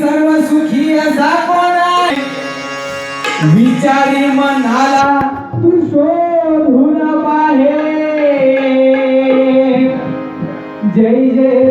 सर्व सुखी असा कोण आहे विचारी मनाला तू शोधून पाहे जय जय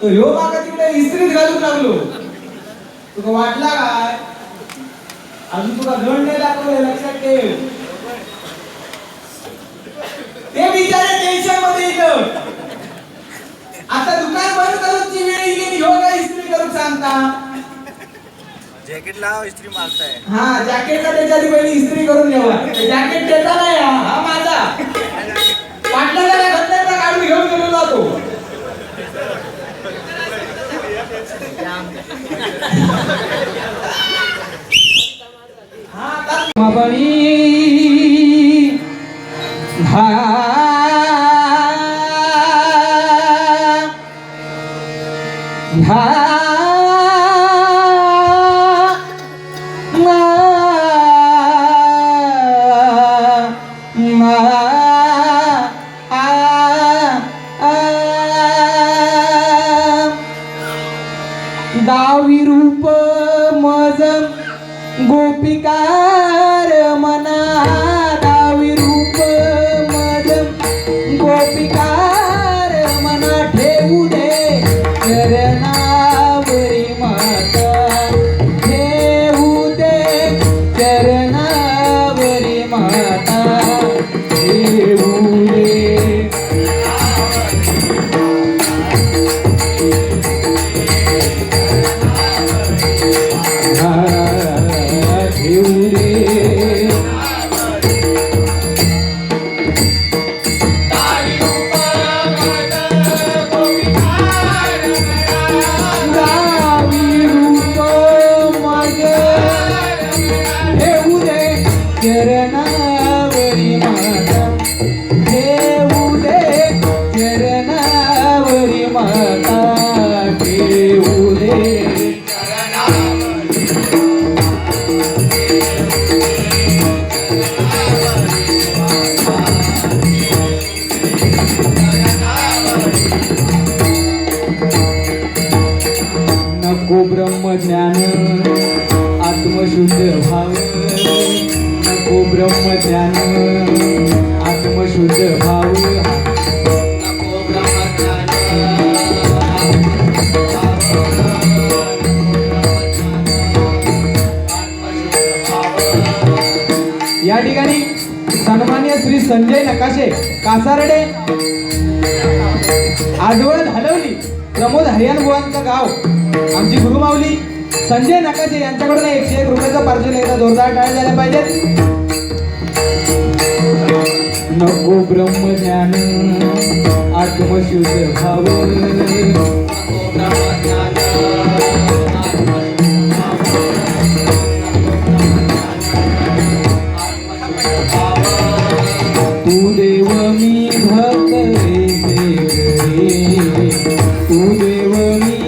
तो ह्यो माका तिकडे इस्त्रीत घालून लागलो. तुका वाटला काय? अजून तुका गण नाही दाखवले लक्षात ठेव. ते बिचारे टेन्शनमध्ये येतं आता दुकान बंद करूची वेळ येईल ह्यो काय इस्त्री करून सांगता? जॅकेट लाव इस्त्री मारताय हा जॅकेटला त्याच्या आधी पहिली इस्त्री करून घ्यावा जॅकेट त्याचा नाही हा माझा. काय घटनेचा काढून घेऊन गेलेलो होतो. हा गोपिकार मना नको ब्रह्मज्ञान आत्मशुद्ध भाव. नको ब्रह्मज्ञान आत्मशुद्ध भाव. सन्मान्य श्री संजय नकाशे कासारडे. आजवळ हलवली प्रमोद हरियाण गाव. आमची गुरुमावली संजय नकाशे यांच्याकडून एकशे एक रुपयाचा पार्सल एकदा जोरदार टाळ झाल्या पाहिजेत. नको ब्रह्मज्ञान आत्मशुद्ध भाव தேவனே